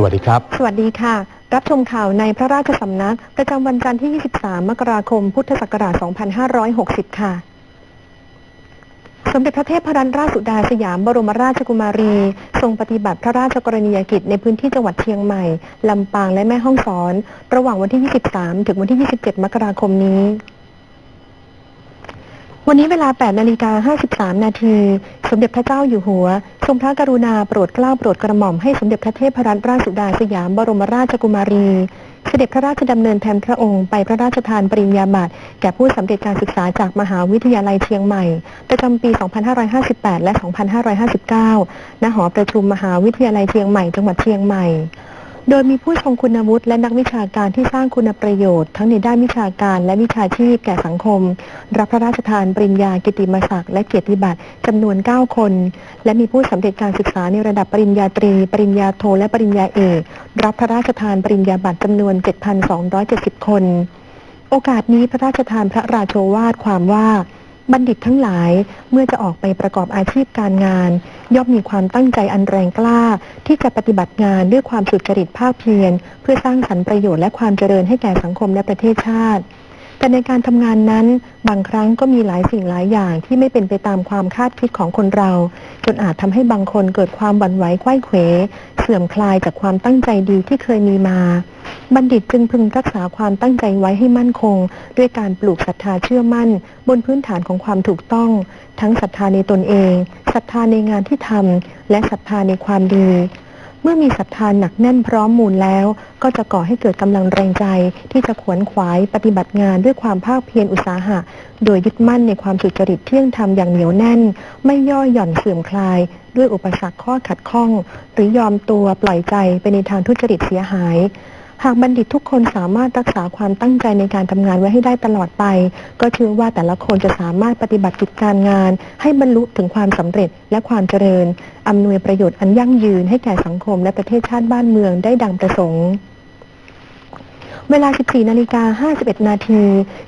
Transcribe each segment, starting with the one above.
สวัสดีครับ สวัสดีค่ะ รับชมข่าวในพระราชสำนัก ประจำวันจันทร์ที่ 23 มกราคม พุทธศักราช 2560 ค่ะ สมเด็จพระเทพรัตนราชสุดาสยามบรมราชกุมารี ทรงปฏิบัติพระราชกรณียกิจในพื้นที่จังหวัดเชียงใหม่ ลำปางและแม่ฮ่องสอน ระหว่างวันที่ 23 ถึงวันที่ 27 มกราคมนี้ วันนี้เวลา 8 นาฬิกา 53 นาที สมเด็จพระเจ้าอยู่หัว ทรงพระกรุณาโปรดเกล้าโปรดกระหม่อมให้สมเด็จพระเทพรัตนราชสุดาสยามบรมราชกุมารี เสด็จพระราชดำเนินแทนพระองค์ไปพระราชทานปริญญาบัตรแก่ผู้สำเร็จการศึกษาจากมหาวิทยาลัยเชียงใหม่ ประจำปี 2558 และ 2559 ณ หอประชุมมหาวิทยาลัยเชียงใหม่ จังหวัดเชียงใหม่ โดยมีผู้ทรงคุณวุฒิและนักวิชาการที่สร้างคุณประโยชน์ ทั้งในด้านวิชาการและวิชาชีพแก่สังคม รับพระราชทานปริญญากิตติมศักดิ์และเกียรติบัตรจำนวน 9 คน และมีผู้สำเร็จการศึกษาในระดับปริญญาตรี ปริญญาโทและปริญญาเอกรับพระราชทานปริญญาบัตรจำนวน 7,270 คน โอกาสนี้พระราชทานพระราโชวาทความว่า บัณฑิตทั้งหลายเมื่อจะออกไปประกอบอาชีพการงาน ย่อมมีความตั้งใจอันแรงกล้า ที่จะปฏิบัติงานด้วยความสุจริตภาคเพียรเพื่อสร้างสรรค์ประโยชน์และความเจริญให้แก่สังคมและประเทศชาติ แต่ในการทำงานนั้นบางครั้งก็มีหลายสิ่งหลายอย่างที่ไม่เป็นไปตามความคาดคิดของคนเรา จนอาจทำให้บางคนเกิดความหวั่นไหวไขว้เขวเสื่อมคลายจากความตั้งใจดีที่เคยมีมา บัณฑิตจึงพึงรักษาความตั้งใจไว้ให้มั่นคง ด้วยการปลูกศรัทธาเชื่อมั่น บนพื้นฐานของความถูกต้อง ทั้งศรัทธาในตนเองศรัทธาในงานที่ทำและศรัทธาในความดี มื่อมีศรัทธาหนักแน่นพร้อมมูลแล้ว ก็จะก่อให้เกิดกำลังแรงใจ ที่จะขวนขวายปฏิบัติงานด้วยความภาคเพียรอุตสาหะ โดยยึดมั่นในความสุจริตเที่ยงธรรมอย่างเหนียวแน่น ไม่ย่อหย่อนเสื่อมคลาย ด้วยอุปสรรคข้อขัดข้อง หรือยอมตัวปล่อยใจไปในทางทุจริตเสียหาย หากบัณฑิตทุกคนสามารถรักษาความตั้งใจในการทำงานไว้ให้ได้ตลอดไป ก็เชื่อว่าแต่ละคนจะสามารถปฏิบัติกิจการงาน ให้บรรลุถึงความสำเร็จและความเจริญอำนวยประโยชน์อันยั่งยืนให้แก่สังคมและประเทศชาติบ้านเมืองได้ดังประสงค์ เวลา 14 นาฬิกา 51 นาที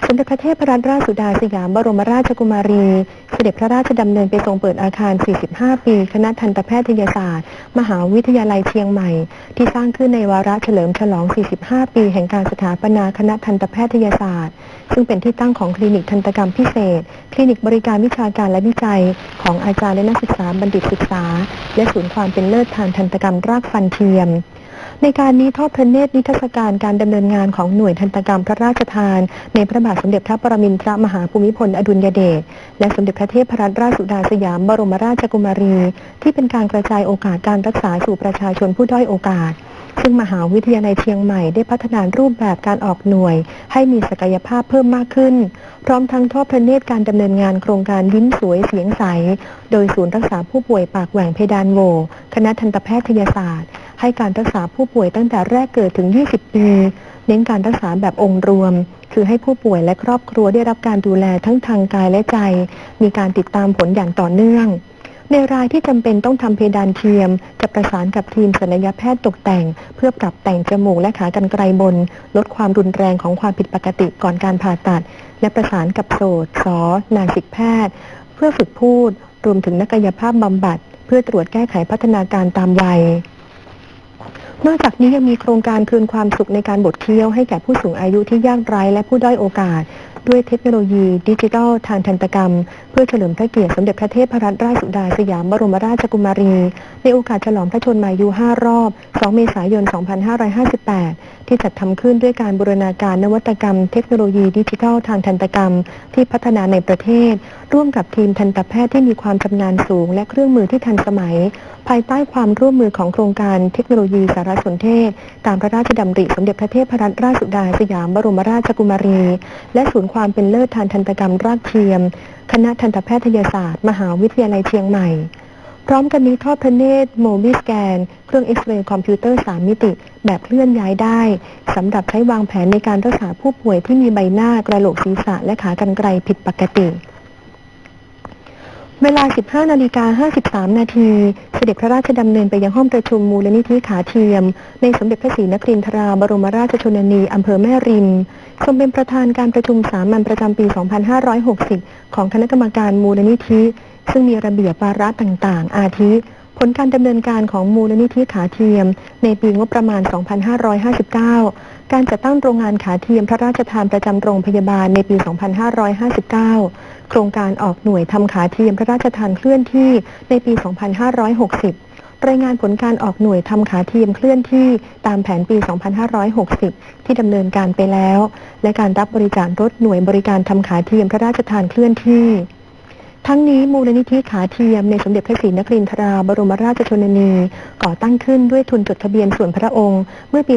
สมเด็จพระเทพรัตนราชสุดาสยามบรมราชกุมารี เสด็จพระราชดำเนินไปทรงเปิดอาคาร 45 ปี คณะทันตแพทยศาสตร์ มหาวิทยาลัยเชียงใหม่ ที่สร้างขึ้นในวาระเฉลิมฉลอง 45 ปี แห่งการสถาปนาคณะทันตแพทยศาสตร์ ซึ่งเป็นที่ตั้งของคลินิกทันตกรรมพิเศษ คลินิกบริการวิชาการและวิจัย ของอาจารย์และนักศึกษาบัณฑิตศึกษา และศูนย์ความเป็นเลิศทางทันตกรรมรากฟันเทียม ในการนี้ทอดพระเนตรนิทรรศการการดำเนินงานของหน่วยทันตกรรมพระราชทาน ในพระบาทสมเด็จพระปรมินทรมหาภูมิพลอดุลยเดชและสมเด็จพระเทพรัตนราชสุดาสยามบรมราชกุมารี ที่เป็นการกระจายโอกาสการรักษาสู่ประชาชนผู้ด้อยโอกาส ซึ่งมหาวิทยาลัยเชียงใหม่ได้พัฒนารูปแบบการออกหน่วย ให้มีศักยภาพเพิ่มมากขึ้น พร้อมทั้งทอดพระเนตรการดำเนินงานโครงการยิ้มสวยเสียงใส โดยศูนย์รักษาผู้ป่วยปากแหว่งเพดานโวคณะทันตแพทยศาสตร์ ให้การรักษาผู้ป่วยตั้งแต่แรกเกิดถึง 20 ปี เน้นการรักษาแบบองค์รวม คือให้ผู้ป่วยและครอบครัวได้รับการดูแลทั้งทางกายและใจ มีการติดตามผลอย่างต่อเนื่อง ในรายที่จำเป็นต้องทำเพดานเทียม จะประสานกับทีมศัลยแพทย์ตกแต่ง เพื่อปรับแต่งจมูกและขากรรไกรบน ลดความรุนแรงของความผิดปกติก่อนการผ่าตัด และประสานกับโสตสอนาสิกแพทย์ เพื่อฝึกพูดรวมถึงนักกายภาพบำบัด เพื่อตรวจแก้ไขพัฒนาการตามวัย นอกจากนี้ยังมีโครงการคืนความสุขในการบดเคี้ยวให้แก่ผู้สูงอายุที่ยากไร้และผู้ด้อยโอกาส ด้วยเทคโนโลยีดิจิทัลทางทันตกรรม เพื่อเฉลิมพระเกียรติสมเด็จพระเทพรัตนราชสุดาสยามบรมราชกุมารี ในโอกาสฉลองพระชนมายุ 5 รอบ 2 เมษายน 2558 ที่จัดทำขึ้นด้วยการบูรณาการนวัตกรรม เทคโนโลยีดิจิทัลทางทันตกรรม ที่พัฒนาในประเทศ ร่วมกับทีมทันตแพทย์ที่มีความชำนาญสูง และเครื่องมือที่ทันสมัย ภายใต้ความร่วมมือของโครงการเทคโนโลยีสารสนเทศ ตามพระราชดำริสมเด็จพระเทพรัตนราชสุดาสยามบรมราชกุมารี และศูนย์ความเป็นเลิศทางทันตกรรมรากเทียม คณะทันตแพทยศาสตร์ มหาวิทยาลัยเชียงใหม่ พร้อมกันนี้ทอดพระเนตรโมบิสแกน เครื่องเอ็กซเรย์คอมพิวเตอร์ 3 มิติ แบบเคลื่อนย้ายได้สำหรับใช้วางแผนในการรักษาผู้ป่วยที่มีใบหน้ากระโหลกศีรษะและขากรรไกรผิดปกติ เวลา 15 นาฬิกา 53 นาที เสด็จพระราชดำเนินไปยังห้องประชุมมูลนิธิขาเทียม ในสมเด็จพระศรีนครินทราบรมราชชนนีอำเภอแม่ริม ทรงเป็นประธานการประชุมสามัญประจำปี 2560 ของคณะกรรมการมูลนิธิ ซึ่งมีระเบียบวาระต่างๆ อาทิ ผลการดำเนินการของมูลนิธิขาเทียม ในปีงบประมาณ 2559 การจัดตั้งโรงงานขาเทียมพระราชทานประจำโรงพยาบาลในปี 2559 โครงการออกหน่วยทำขาเทียมพระราชทานเคลื่อนที่ในปี 2560 รายงานผลการออกหน่วยทำขาเทียมเคลื่อนที่ตามแผนปี 2560 ที่ดำเนินการไปแล้ว และการรับบริจาครถหน่วยบริการทำขาเทียมพระราชทานเคลื่อนที่ ทั้งนี้มูลนิธิขาเทียมในสมเด็จพระศรีนครินทราบรมราชชนนีก่อตั้งขึ้นด้วยทุนจดทะเบียนส่วนพระองค์ เมื่อปี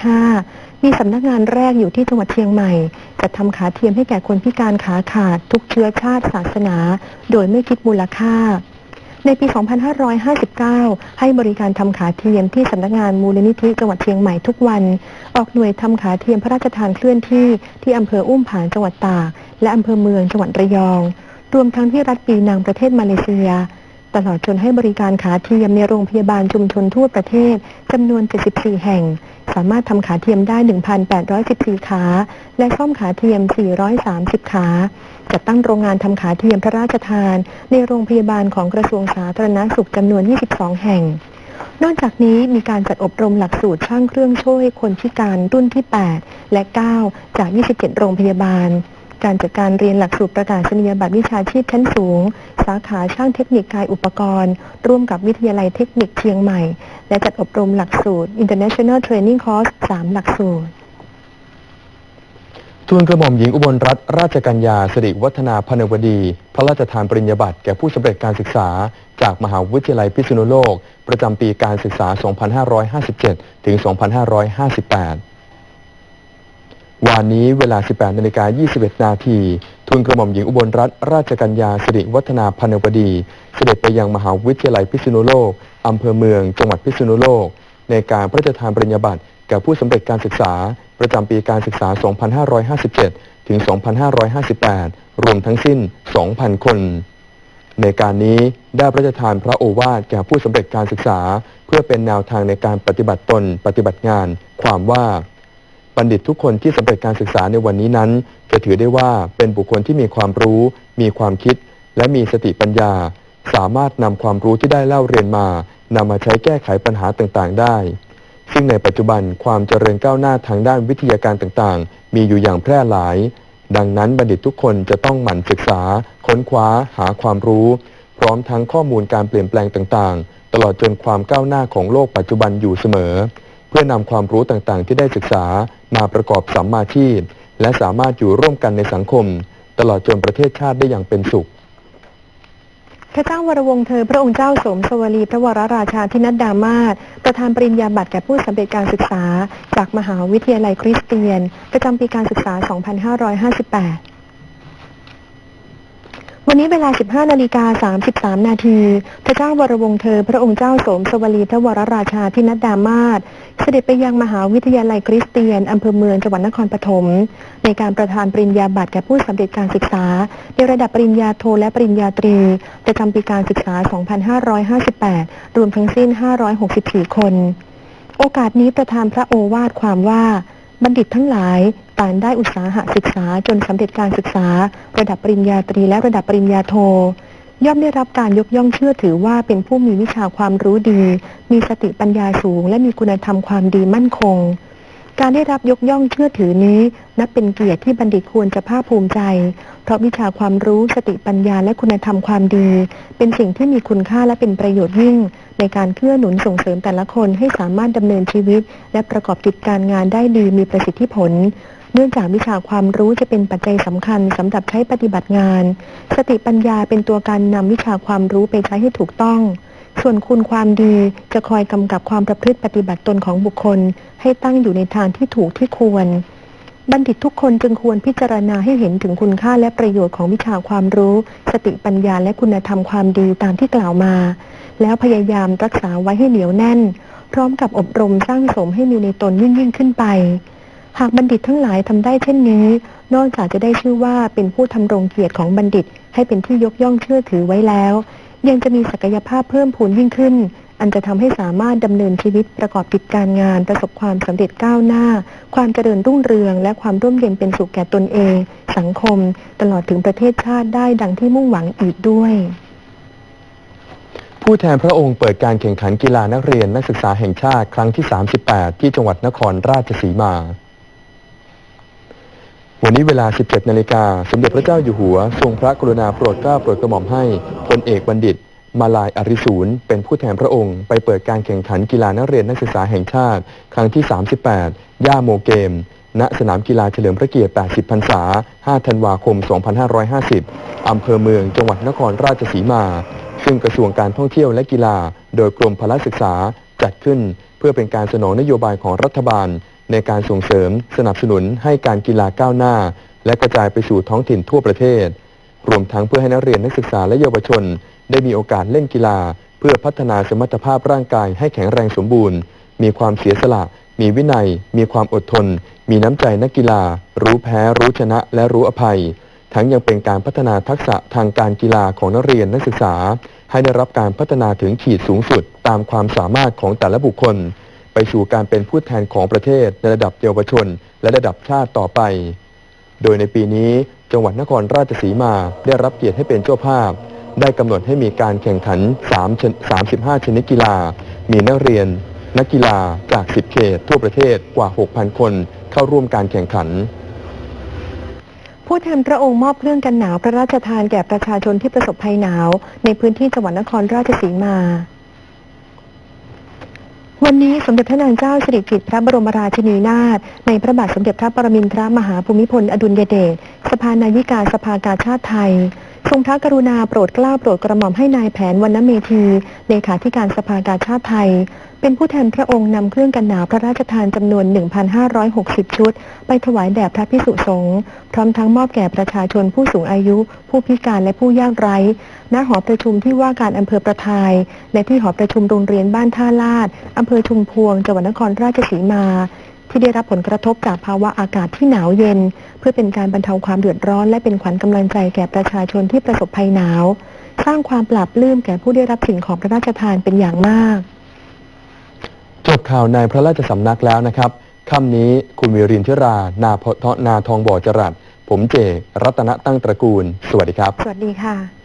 2535 มีสำนักงานแรกอยู่ที่จังหวัดเชียงใหม่จัดทำขาเทียมให้แก่คนพิการขาขาดทุกเชื้อชาติศาสนา โดยไม่คิดมูลค่าในปี 2559 ให้บริการทำขาเทียมที่สำนักงานมูลนิธิจังหวัดเชียงใหม่ทุกวัน ออกหน่วยทำขาเทียมพระราชทานเคลื่อนที่ที่อำเภออุ้มผางจังหวัดตาก และอำเภอเมืองจังหวัดระยอง รวมทั้งที่รัฐปีนังประเทศมาเลเซีย ตลอดจนให้บริการขาเทียมในโรงพยาบาลชุมชนทั่วประเทศจำนวน 74 แห่ง สามารถทำขาเทียมได้ 1,814 ขา และซ่อมขาเทียม 430 ขาจัดตั้งโรงงานทำขาเทียมพระราชทาน ในโรงพยาบาลของกระทรวงสาธารณสุขจำนวน 22 แห่ง นอกจากนี้มีการจัดอบรมหลักสูตรช่างเครื่องช่วยคนพิการรุ่นที่ 8 และ 9 จาก 27 โรงพยาบาล การจัดการเรียนหลักสูตรประกาศนียบัตรวิชาชีพชั้นสูง สาขาช่างเทคนิคกายอุปกรณ์ ร่วมกับวิทยาลัยเทคนิคเชียงใหม่ และจัดอบรมหลักสูตร International Training Course 3 หลักสูตรทูลกระหม่อมหญิงอุบลรัตนราชกัญญาสิริวัฒนาพนวดี พระราชทานปริญญาบัตรแก่ผู้สำเร็จการศึกษา จากมหาวิทยาลัยพิษณุโลก ประจำปีการศึกษา 2557 ถึง 2558 วานนี้เวลา 18นาฬิกา21 นาทีทูลกระหม่อมหญิงอุบลรัตนราชกัญญาสิริวัฒนาพันวดี เสด็จไปยังมหาวิทยาลัยพิษณุโลก อำเภอเมือง จังหวัดพิษณุโลก ในการพระราชทานปริญญาบัตรแก่ผู้สำเร็จการศึกษา ประจำปีการศึกษา 2557 ถึง 2558 รวมทั้งสิ้น 2,000 คน ในการนี้ได้พระราชทานพระโอวาทแก่ผู้สำเร็จการศึกษา เพื่อเป็นแนวทางในการปฏิบัติตน ปฏิบัติงาน ความว่า บัณฑิตทุกคนที่สำเร็จการศึกษาในวันนี้นั้น จะถือได้ว่าเป็นบุคคลที่มีความรู้ มีความคิด และมีสติปัญญา สามารถนำความรู้ที่ได้เล่าเรียนมานำมาใช้แก้ไขปัญหาต่างๆ ได้ ซึ่งในปัจจุบันความเจริญก้าวหน้าทางด้านวิทยาการต่างๆ มีอยู่อย่างแพร่หลาย ดังนั้นบัณฑิตทุกคนจะต้องหมั่นศึกษา ค้นคว้า หาความรู้ พร้อมทั้งข้อมูลการเปลี่ยนแปลงต่างๆ ตลอดจนความก้าวหน้าของโลกปัจจุบันอยู่เสมอ พื่อนำความรู้ต่างๆ ที่ได้ศึกษามาประกอบสัมมาชีพ และสามารถอยู่ร่วมกันในสังคม ตลอดจนประเทศชาติได้อย่างเป็นสุข พระเจ้าวรวงเธอ พระองค์เจ้าสมสวรีพระวรราชาธินัดดามาศประธานปริญญาบัตรแก่ผู้สำเร็จการศึกษา จากมหาวิทยาลัยคริสเตียน ประจำปีการศึกษา 2558 วันนี้เวลา 15 นาฬิกา 33 นาที พระเจ้าวรวงศ์เธอ พระองค์เจ้าสมสวรีพระวรราชาธินัดดามาศเสด็จไปยังมหาวิทยาลัยคริสเตียน อำเภอเมืองจังหวัดนครปฐม ในการประทานปริญญาบัตรแก่ผู้สำเร็จการศึกษา ในระดับปริญญาโทและปริญญาตรี ประจำปีการศึกษา 2558 รวมทั้งสิ้น 564 คน โอกาสนี้ประธานพระโอวาทความว่า บัณฑิตทั้งหลาย ต่างได้อุตสาหะศึกษาจนสำเร็จการศึกษา ระดับปริญญาตรีและระดับปริญญาโท ย่อมได้รับการยกย่องเชื่อถือว่าเป็นผู้มีวิชาความรู้ดี มีสติปัญญาสูง และมีคุณธรรมความดีมั่นคง การได้รับยกย่องเชื่อถือนี้ นับเป็นเกียรติที่บัณฑิตควรจะภาคภูมิใจ เพราะวิชาความรู้สติปัญญาและคุณธรรมความดี เป็นสิ่งที่มีคุณค่าและเป็นประโยชน์ยิ่ง ในการเกื้อหนุนส่งเสริมแต่ละคนให้สามารถดำเนินชีวิต และประกอบกิจการงานได้ดีมีประสิทธิผล เนื่องจากวิชาความรู้จะเป็นปัจจัยสำคัญสำหรับใช้ปฏิบัติงาน สติปัญญาเป็นตัวการนำวิชาความรู้ไปใช้ให้ถูกต้อง ส่วนคุณความดีจะคอยกำกับความประพฤติปฏิบัติตนของบุคคล ให้ตั้งอยู่ในทางที่ถูกที่ควร บัณฑิตทุกคนจึงควรพิจารณาให้เห็นถึงคุณค่าและประโยชน์ของวิชาความรู้ สติปัญญาและคุณธรรมความดีตามที่กล่าวมา แล้วพยายามรักษาไว้ให้เหนียวแน่น พร้อมกับอบรมสร้างสมให้มีในตนยิ่งยิ่งขึ้นไป หากบัณฑิตทั้งหลายทำได้เช่นนี้ นอกจากจะได้ชื่อว่าเป็นผู้ทำรงเกียรติของบัณฑิต ให้เป็นที่ยกย่องเชื่อถือไว้แล้ว ยังจะมีศักยภาพเพิ่มพูนยิ่งขึ้น อันจะทำให้สามารถดำเนินชีวิตประกอบกิจการงาน ประสบความสำเร็จก้าวหน้า ความเจริญรุ่งเรือง และความร่มเย็นเป็นสุขแก่ตนเอง สังคม ตลอดถึงประเทศชาติได้ดังที่มุ่งหวังอีกด้วยผู้แทนพระองค์เปิดการแข่งขันกีฬานักเรียนนักศึกษาแห่งชาติครั้งที่ 38 ที่จังหวัดนครราชสีมา วันนี้เวลา 17 นาฬิกา สมเด็จพระเจ้าอยู่หัว ทรงพระกรุณาโปรดเกล้าโปรดกระหม่อมให้พลเอกบัณฑิต มาลายอริสูรเป็นผู้แทนพระองค์ ไปเปิดการแข่งขันกีฬานักเรียนนักศึกษาแห่งชาติ ครั้งที่ 38 ย่าโมเกม ณ สนามกีฬาเฉลิมพระเกียรติ 80 พรรษา 5 ธันวาคม 2550 อำเภอเมือง จังหวัดนครราชสีมา ซึ่งกระทรวงการท่องเที่ยวและกีฬา โดยกรมพละศึกษาจัดขึ้น เพื่อเป็นการสนองนโยบายของรัฐบาล ในการส่งเสริมสนับสนุนให้การกีฬาก้าวหน้า และกระจายไปสู่ท้องถิ่นทั่วประเทศ รวมทั้งเพื่อให้นักเรียนนักศึกษาและเยาวชน ได้มีโอกาสเล่นกีฬา เพื่อพัฒนาสมรรถภาพร่างกายให้แข็งแรงสมบูรณ์ มีความเสียสละ มีวินัย มีความอดทน มีน้ำใจนักกีฬา รู้แพ้ รู้ชนะ และรู้อภัย ทั้งยังเป็นการพัฒนาทักษะทางการกีฬาของนักเรียนนักศึกษา ให้ได้รับการพัฒนาถึงขีดสูงสุด ตามความสามารถของแต่ละบุคคล ไปสู่การเป็นผู้แทนของประเทศในระดับเยาวชน และระดับชาติต่อไป โดยในปีนี้จังหวัดนครราชสีมาได้รับเกียรติให้เป็นเจ้าภาพ ได้กำหนดให้มีการแข่งขัน 3 35 ชนิดกีฬา มีนักเรียน นักกีฬาจาก 10 เขตทั่วประเทศกว่า 6,000 คนเข้าร่วมการแข่งขันผู้แทนพระองค์มอบเครื่องกันหนาวพระราชทานแก่ประชาชนที่ประสบภัยหนาว ในพื้นที่จังหวัดนครราชสีมา วันนี้สมเด็จพระนางเจ้าสิริกิติ์พระบรมราชินีนาถในพระบาทสมเด็จพระปรมินทรมหาภูมิพลอดุลยเดชสภานายิกาสภากาชาติไทย งพระกรุณาโปรดเกล้าโปรดกระหม่อมให้นายแผนวรรณเมธี เลขาธิการสภากาชาติไทย เป็นผู้แทนพระองค์นำเครื่องกันหนาวพระราชทานจำนวน 1,560 ชุด ไปถวายแด่พระพิสุสงฆ์พร้อมทั้งมอบแก่ประชาชนผู้สูงอายุ ผู้พิการและผู้ยากไร้ ณ หอประชุมที่ว่าการอำเภอประทาย และที่หอประชุมโรงเรียนบ้านท่าลาดอำเภอชุมพวงจังหวัดนครราชสีมา ที่ได้รับผลกระทบจากภาวะอากาศที่หนาวเย็น เพื่อเป็นการบรรเทาความเดือดร้อน และเป็นขวัญกำลังใจแก่ประชาชนที่ประสบภัยหนาว สร้างความปราบปลื้มแก่ผู้ได้รับสิ่งของพระราชทานเป็นอย่างมากจบข่าวในพระราชสำนักแล้วนะครับค่ำนี้คุณวิรินทิรา นาพนาทองบ่อจรัสผมเจ รัตนตั้งตระกูล สวัสดีครับ สวัสดีค่ะ